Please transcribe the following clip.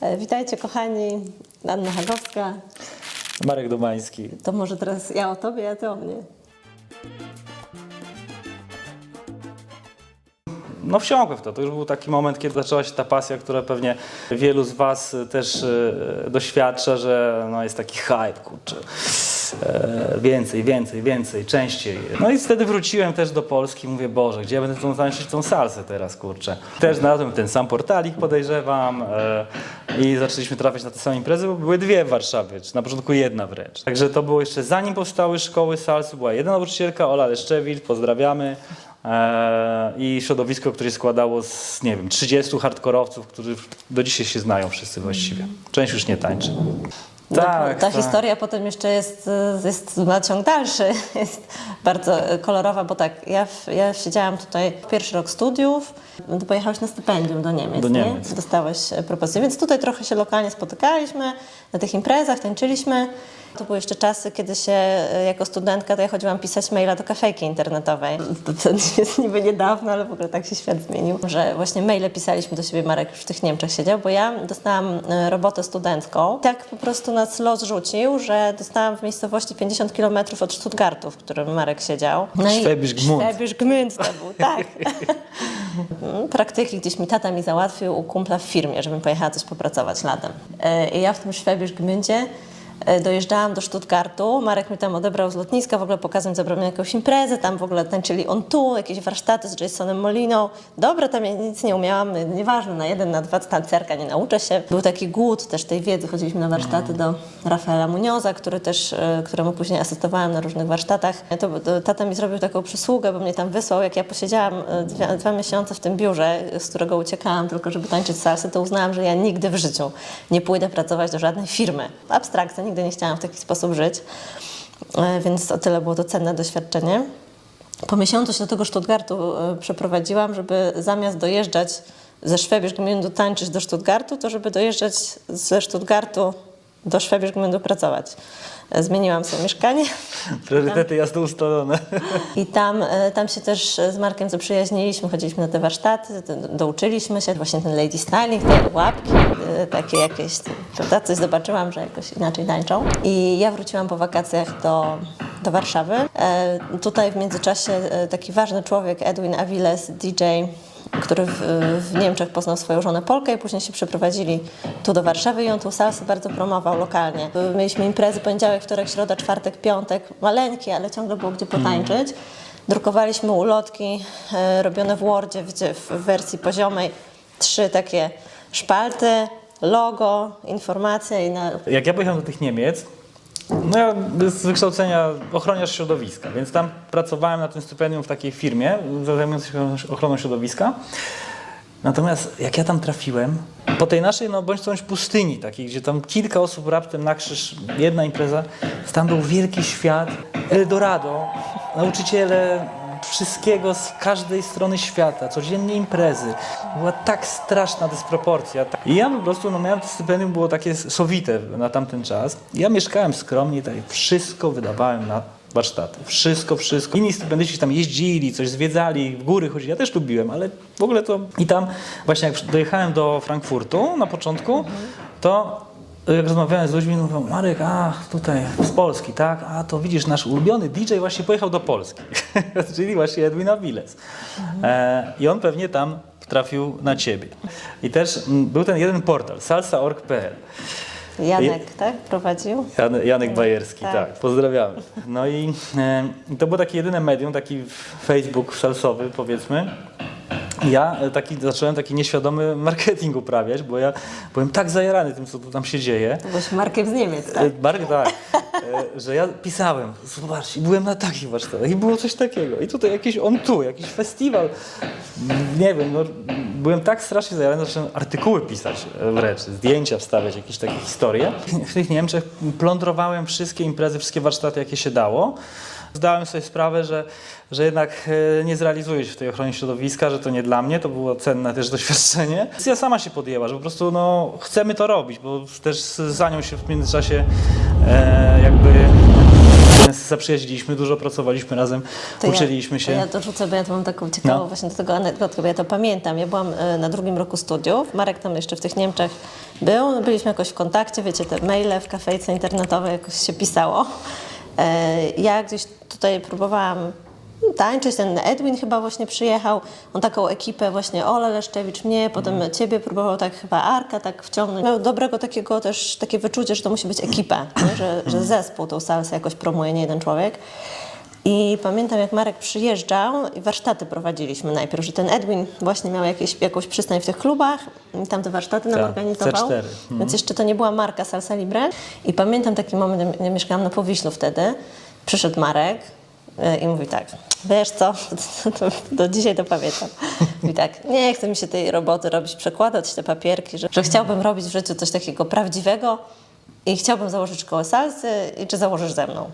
E, Witajcie kochani, Anna Hagowska. Marek Domański. To może teraz ja o tobie, a ty o mnie. No wsiąkłem w to. To już był taki moment, kiedy zaczęła się ta pasja, która pewnie wielu z Was też e, doświadcza, że no, jest taki hype, kurczę. E, więcej, więcej, więcej, częściej. No i wtedy wróciłem też do Polski. Mówię, Boże, gdzie ja będę tą tańczyć tą salsę teraz, kurczę. Też znalazłem ten sam portalik, podejrzewam. E, I zaczęliśmy trafiać na te same imprezy, bo były dwie w Warszawie, czy na początku jedna wręcz. Także to było jeszcze zanim powstały szkoły salsy. Była jedna nauczycielka, Ola Leszczewicz, pozdrawiamy. E, i środowisko, które się składało z, nie wiem, 30 hardkorowców, którzy do dzisiaj się znają wszyscy właściwie. Część już nie tańczy. Tak, ta tak. historia potem jeszcze jest, jest ma ciąg dalszy, jest bardzo kolorowa, bo tak, ja, ja siedziałam tutaj pierwszy rok studiów, ty pojechałeś na stypendium do Niemiec, Do nie? Niemiec. Dostałeś e, propozycję, więc tutaj trochę się lokalnie spotykaliśmy, na tych imprezach tańczyliśmy. To były jeszcze czasy, kiedy się e, jako studentka to ja chodziłam pisać maila do kafejki internetowej. To, to jest niby niedawno, ale w ogóle tak się świat zmienił, że właśnie maile pisaliśmy do siebie, Marek już w tych Niemczech siedział, bo ja dostałam e, robotę studencką. Tak po prostu nas los rzucił, że dostałam w miejscowości 50 km od Stuttgartu, w którym Marek siedział. No Schwäbisch Gmünd. Schwäbisch Gmünd to był, tak. Praktyki gdzieś mi tata mi załatwił u kumpla w firmie, żebym pojechała coś popracować latem. E, I ja w tym Schwäbisch Gmündzie dojeżdżałam do Stuttgartu, Marek mnie tam odebrał z lotniska, w ogóle pokazał mi, zabrał jakąś imprezę, tam w ogóle tańczyli on tu, jakieś warsztaty z Jasonem Moliną. Dobra, tam ja nic nie umiałam, e, nieważne, na jeden, na dwa tancerka nie nauczę się. Był taki głód też tej wiedzy, chodziliśmy na warsztaty do Rafaela Munioza, który też, e, któremu później asystowałam na różnych warsztatach. To, to tata mi zrobił taką przysługę, bo mnie tam wysłał, jak ja posiedziałam e, dwa, dwa miesiące w tym biurze, z którego uciekałam tylko, żeby tańczyć salsę, to uznałam, że ja nigdy w życiu nie pójdę pracować do żadnej firmy. Abstrakcja, nigdy nie chciałam w taki sposób żyć, E, więc o tyle było to cenne doświadczenie. Po miesiącu się do tego Stuttgartu e, przeprowadziłam, żeby zamiast dojeżdżać ze Schwäbisch Gmündu tańczyć do Stuttgartu, to żeby dojeżdżać ze Stuttgartu do Schwäbisch pracować. E, Zmieniłam sobie mieszkanie Priorytety jasno ustalone. i tam, e, tam się też z Markiem zaprzyjaźniliśmy, chodziliśmy na te warsztaty, do- douczyliśmy się, właśnie ten lady styling, te łapki, e, takie jakieś, prawda, coś zobaczyłam, że jakoś inaczej tańczą. I ja wróciłam po wakacjach do, do Warszawy. E, tutaj w międzyczasie e, taki ważny człowiek, Edwin Aviles, DJ, który w, w Niemczech poznał swoją żonę Polkę i później się przeprowadzili tu do Warszawy i on tą salsę bardzo promował lokalnie. Mieliśmy imprezy poniedziałek, wtorek, środa, czwartek, piątek, maleńkie, ale ciągle było gdzie potańczyć. Drukowaliśmy ulotki e, robione w Wordzie w, w wersji poziomej, trzy takie szpalty, logo, informacja i na, Jak ja pojechałem do tych Niemiec, no ja z wykształcenia ochroniarz środowiska, więc tam pracowałem na tym stypendium w takiej firmie zajmującej się ochroną środowiska. Natomiast jak ja tam trafiłem, po tej naszej, no bądź bądź pustyni takiej, gdzie tam kilka osób raptem na krzyż, jedna impreza, tam był wielki świat, Eldorado, nauczyciele wszystkiego z każdej strony świata, codziennie imprezy. Była tak straszna dysproporcja. I ja po prostu, no miałem stypendium, było takie sowite na tamten czas. Ja mieszkałem skromnie, tak wszystko wydawałem na warsztaty. Wszystko, wszystko. Inni stypendyści tam jeździli, coś zwiedzali, w góry chodzili. Ja też lubiłem, ale w ogóle to... I tam właśnie jak dojechałem do Frankfurtu na początku, to rozmawiałem z ludźmi, mówią, Marek, a tutaj z Polski, tak? A to widzisz, nasz ulubiony DJ właśnie pojechał do Polski. Czyli właśnie Edwin Aviles. E, I on pewnie tam trafił na ciebie. I też mm, był ten jeden portal, salsa.org.pl. Janek, tak, prowadził. Jan, Janek Bajerski, Tak. tak. pozdrawiamy. No i e, to było takie jedyne medium, taki Facebook salsowy powiedzmy. Ja e, taki, zacząłem taki nieświadomy marketing uprawiać, bo ja byłem tak zajarany tym, co tu tam się dzieje. Byłeś Markiem z Niemiec, tak? E, Mark, tak, e, że ja pisałem, zobaczcie, byłem na takich warsztatach i było coś takiego. I tutaj jakiś on tu, jakiś festiwal, nie wiem, no, byłem tak strasznie zajarany, że zacząłem artykuły pisać wręcz, zdjęcia wstawiać, jakieś takie historie. W tych Niemczech plądrowałem wszystkie imprezy, wszystkie warsztaty, jakie się dało. Zdałem sobie sprawę, że, że jednak e, nie zrealizuję się w tej ochronie środowiska, że to nie dla mnie, to było cenne też doświadczenie. Ja sama się podjęła, że po prostu no, chcemy to robić, bo też za nią się w międzyczasie e, jakby zaprzyjaźniliśmy, dużo pracowaliśmy razem, To ja- uczyliśmy To się. ja dorzucę, bo ja to mam taką ciekawą No. właśnie do tego anegdotkę, bo ja to pamiętam. Ja byłam e, na drugim roku studiów, Marek tam jeszcze w tych Niemczech był, no byliśmy jakoś w kontakcie, wiecie, te maile w kafejce internetowej jakoś się pisało. E, Ja gdzieś tutaj próbowałam tańczyć, ten Edwin chyba właśnie przyjechał, on taką ekipę właśnie Ola Leszczewicz, mnie, potem Mhm. ciebie próbował tak chyba Arka tak wciągnąć. Miał dobrego takiego też, takie wyczucie, że to musi być ekipa, nie? że, Mhm. że zespół tą salsę jakoś promuje, nie jeden człowiek. I pamiętam, jak Marek przyjeżdżał i warsztaty prowadziliśmy najpierw, że ten Edwin właśnie miał jakieś, jakąś przystań w tych klubach i tam te warsztaty nam Tak, organizował. C4. Mhm. Więc jeszcze to nie była marka Salsa Libre. I pamiętam taki moment, ja mieszkałam na Powiślu wtedy, przyszedł Marek y, i mówi tak, wiesz co, do dzisiaj to pamiętam. Mówi tak, nie chce mi się tej roboty robić, przekładać te papierki, że, że chciałbym robić w życiu coś takiego prawdziwego i chciałbym założyć szkołę salsy i czy założysz ze mną?